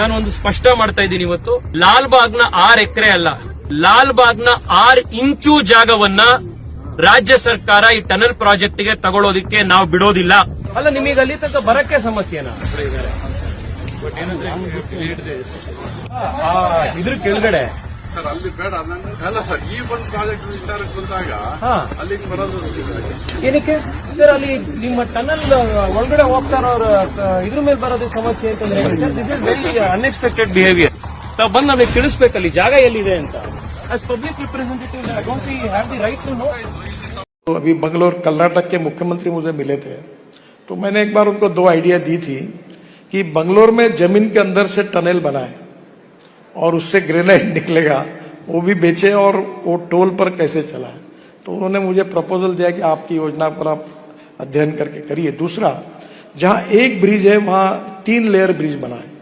ನಾನು ಒಂದು ಸ್ಪಷ್ಟ ಮಾಡ್ತಾ ಇದ್ದೀನಿ ಇವತ್ತು ಲಾಲ್ ಬಾಗ್ನ ಆರ್ ಎಕರೆ ಅಲ್ಲ ಲಾಲ್ ಬಾಗ್ನ ಆರ್ ಇಂಚು ಜಾಗವನ್ನ ರಾಜ್ಯ ಸರ್ಕಾರ ಈ ಟನಲ್ ಪ್ರಾಜೆಕ್ಟ್ ಗೆ ತಗೊಳ್ಳೋದಿಕ್ಕೆ ನಾವು ಬಿಡೋದಿಲ್ಲ ಅಲ್ಲ ನಿಮಗೆ ಅಲ್ಲಿ ತನಕ ಬರಕ್ಕೆ ಸಮಸ್ಯೆನಾ ಇದ್ರ ಕೆಳಗಡೆ ಅಲ್ಲಿ ಬೇಡ ನಾನು ಅಲ್ಲ ಸರ್ ಈ ಒಂದು ಪ್ರಾಜೆಕ್ಟ್ ಇಟರಕ್ಕೆ ಬಂದಾಗ ಅಲ್ಲಿ ಕೊರರೋದಕ್ಕೆ ಏನಕ್ಕೆ ಸರ್ ಅಲ್ಲಿ ನಿಮ್ಮ ಟನಲ್ ಹೊರಗಡೆ ಹೋಗ್ತರೋ ಇದರ ಮೇಲೆ ಬರದಿ ಸಮಸ್ಯೆ ಅಂತ ಹೇಳಿದ್ರೆ sir it is mainly unexpected behaviour ತ ಬನ್ನ ಬಿ ಕಿಳಿಸ್ಬೇಕು ಅಲ್ಲಿ ಜಾಗ ಎಲ್ಲಿದೆ ಅಂತ as public representative ಆಗೋತಿ have the right to know तो अभी बंगलौर कर्नाटक के मुख्यमंत्री मुझे मिले थे तो मैंने एक बार उनको दो आईडिया दी थी कि बंगलौर में जमीन के अंदर से टनल बनाए और उससे ग्रेनाइट निकलेगा वो भी बेचे और वो टोल पर कैसे चला है तो उन्होंने मुझे प्रपोजल दिया कि आपकी योजना पर आप अध्ययन करके करिए दूसरा जहाँ एक ब्रिज है वहां तीन लेयर ब्रिज बनाए